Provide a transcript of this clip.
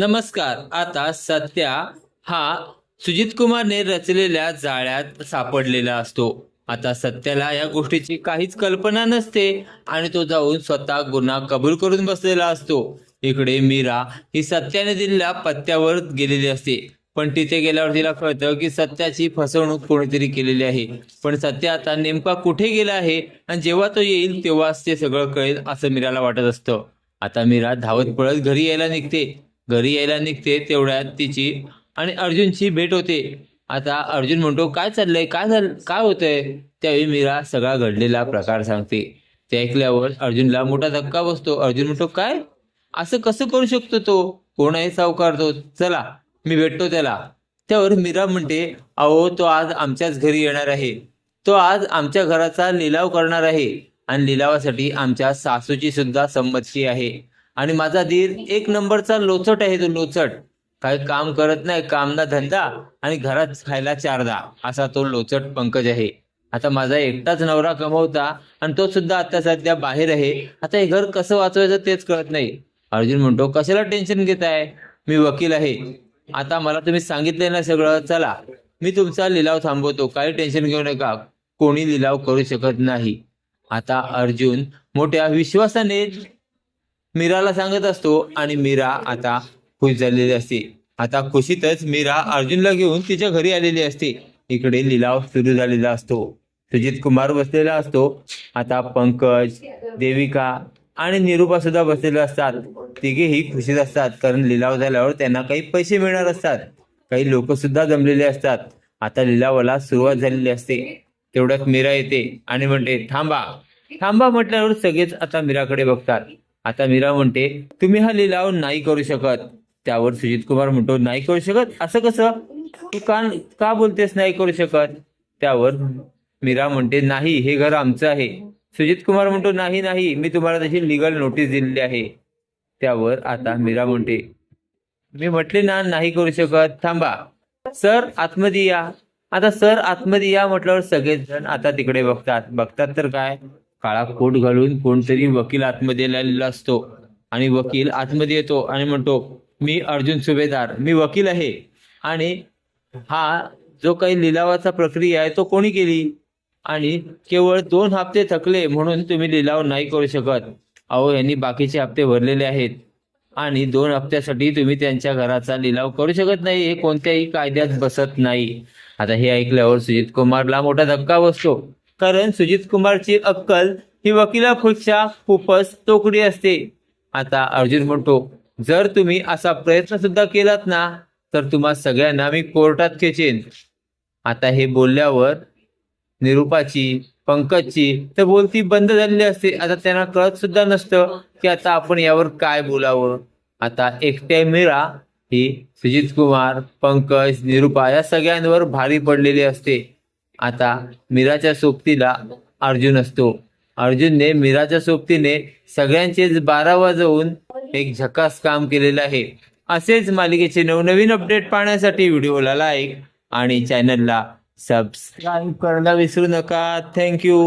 नमस्कार आता सत्या हा सुजित कुमारने रचलेल्या जाळ्यात सापडलेला असतो. आता सत्याला या गोष्टीची काहीच कल्पना नसते आणि तो जाऊन स्वतः गुन्हा कबूल करून बसलेला असतो. इकडे मीरा ही सत्याने दिलेल्या पत्त्यावर गेलेली असते. पण तिथे गेल्यावर तिला कळतं की सत्याची फसवणूक कोणीतरी केलेली आहे. पण सत्य आता नेमका कुठे गेला आहे आणि जेव्हा तो येईल तेव्हाच ते सगळं कळेल असं मीराला वाटत असतं. आता मीरा धावत पळत घरी यायला निघते. घरी यायला निघते तेवढ्यात तिची. आणि अर्जुनची भेट होते. आता अर्जुन म्हणतो काय चाललंय? काय झालं काय होतंय? त्यावेळी मीरा सगळा घडलेला प्रकार सांगते. ते ऐकल्यावर अर्जुनला मोठा धक्का बसतो. अर्जुन म्हणतो काय? असं कसं करू शकतो तो? कोण आहे सावकार तो. चला मी भेटतो त्याला. त्यावर मीरा म्हणते अहो तो आज आमच्याच घरी येणार आहे. तो आज आमच्या घराचा लिलाव करणार आहे. आणि लिलावासाठी आमच्या सासूची सुद्धा संमती आहे. आणि माझा धीर एक नंबरचा लोचट आहे तो लोचट. काही काम करत नाही काम ना धंदा आणि घरात खायला चारदा. असा तो लोचट पंकज आहे. आता माझा एकटाच नवरा कमवता आणि तो सुद्धा आता सध्या बाहेर आहे. आता हे घर कसं वाचवायचं तेच कळत नाही. अर्जुन म्हणतो कशाला टेन्शन घेताय? मी वकील आहे. आता मला तुम्ही सांगितले ना सगळं चला. मी तुमचा लिलाव थांबवतो. काही टेन्शन घेऊ नका. कोणी लिलाव करू शकत नाही. आता अर्जुन मोठ्या विश्वासाने मीराला सांगत असतो आणि मीरा आता खुश झालेली असते. आता खुशीतच मीरा अर्जुनला घेऊन तिच्या घरी आलेली असते. इकडे लिलाव सुरू झालेला असतो. सुजित कुमार बसलेला असतो. आता पंकज देविका आणि निरुपा सुद्धा बसलेले असतात. तिघेही खुशीत असतात कारण लिलाव झाल्यावर त्यांना काही पैसे मिळणार असतात. काही लोक सुद्धा जमलेले असतात. आता लिलावाला सुरुवात झालेली असते. तेवढ्यात मीरा येते आणि म्हणते थांबा. थांबा म्हटल्यावर सगळेच आता मीराकडे बघतात. आता मीरा म्हणते तुम्ही हा लिलाव नाही करू शकत. त्यावर सुजित कुमार म्हणतो नाही करू शकत? असं कसं? तू का का बोलतेस नाही करू शकत? त्यावर मीरा म्हणते नाही हे घर आमचं आहे. सुजित कुमार म्हणतो नाही नाही मी तुम्हाला तशी लिगल नोटीस दिलेली आहे. त्यावर आता मीरा म्हणते मी म्हटले ना नाही करू शकत. थांबा. सर आतमध्ये या. आता सर आतमध्ये या म्हटल्यावर सगळेच जण आता तिकडे बघतात. बघतात तर काय? काळा कोट घालून कोणतरी वकील आतमध्ये लिहिलेला असतो आणि वकील आतमध्ये येतो आणि म्हणतो मी अर्जुन सुभेदार मी वकील आहे. आणि हा जो काही लिलावाचा प्रक्रिया आहे तो कोणी केली? आणि केवळ दोन हप्ते थकले म्हणून तुम्ही लिलाव नाही करू शकत. अहो यांनी बाकीचे हप्ते भरलेले आहेत. आणि दोन हप्त्यासाठी तुम्ही त्यांच्या घराचा लिलाव करू शकत नाही. हे कोणत्याही कायद्यात बसत नाही. आता हे ऐकल्यावर सुजित कुमारला मोठा धक्का बसतो. कारण सुजित कुमारची अक्कल ही वकिलापेक्षा खूपच तोकडी असते. आता अर्जुन म्हणतो जर तुम्ही असा प्रयत्न सुद्धा केलात ना तर तुम्हा सगळ्यांना मी कोर्टात खेचेन. आता हे बोलल्यावर निरुपाची पंकजची तर बोलती बंद झालेली असते. आता त्यांना कळत सुद्धा नसतं की आता आपण यावर काय बोलावं. आता एकट्या मीरा ही सुजित कुमार पंकज निरुपा या सगळ्यांवर भारी पडलेली असते. आता मीराच्या सोबतीला अर्जुन असतो. अर्जुनने मीराच्या सोबतीने सगळ्यांचेच बारा वाजवून एक झकास काम केलेलं आहे. असेच मालिकेचे नवनवीन अपडेट पाहण्यासाठी व्हिडिओला लाईक आणि चॅनलला सबस्क्राईब करायला विसरू नका. थँक्यू